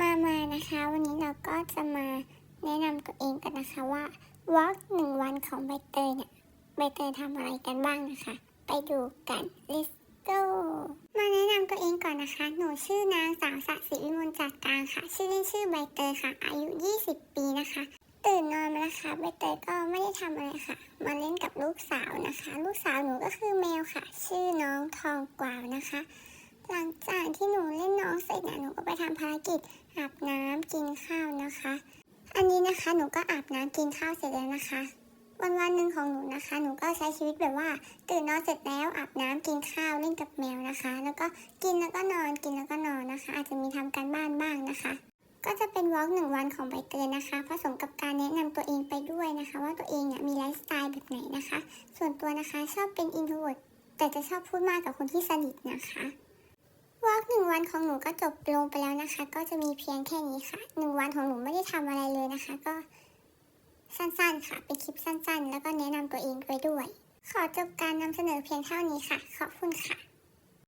มามานะคะ วันนี้เราก็จะมาแนะนำตัวเองกันนะคะว่าวอล์กหนึ่งวันของใบเตยเนี่ยใบเตยทำอะไรกันบ้างนะคะ ไปดูกัน let's go มาแนะนำตัวเองก่อนนะคะ หนูชื่อนางสาวสศิวิมลจากกลางค่ะ ชื่อเล่นชื่อใบเตยค่ะ อายุ 20 ปีนะคะ ตื่นนอนมานะคะใบเตยก็ไม่ได้ทำอะไรค่ะ มาเล่นกับลูกสาวนะคะ ลูกสาวหนูก็คือแมวค่ะ ชื่อน้องทองกวาวนะคะ หลังจากที่หนูเล่นน้องเสร็จนะหนูก็ไปทำภารกิจอาบน้ำกินข้าวนะคะ อันนี้นะคะหนูก็อาบน้ำกินข้าวเสร็จแล้วนะคะ วันวันหนึ่งของหนูนะคะ หนูก็ใช้ชีวิตแบบว่า ตื่นนอนเสร็จแล้วอาบน้ำกินข้าวเล่นกับแมวนะคะ แล้วก็กินแล้วก็นอนกินแล้วก็นอนนะคะ อาจจะมีทำการบ้านบ้างนะคะ ก็จะเป็นวอล์กหนึ่งวันของใบเตยนะคะผสมกับการแนะนำตัวเองไปด้วยนะคะ ว่าตัวเองเนี่ยมีไลฟ์สไตล์แบบไหนนะคะ ส่วนตัวนะคะชอบเป็นอินโทรเวิร์แต่จะชอบพูดมากกับคนที่สนิทนะคะ วอล์กหนึ่งวันของหนูก็จบลงไปแล้วนะคะ ก็จะมีเพียงแค่นี้ค่ะหนึ่งวันของหนูไม่ได้ทำอะไรเลยนะคะ ก็สั้นๆค่ะ เป็นคลิปสั้นๆ แล้วก็แนะนำตัวเองไปด้วย ขอจบการนำเสนอเพียงเท่านี้ค่ะ ขอบคุณค่ะ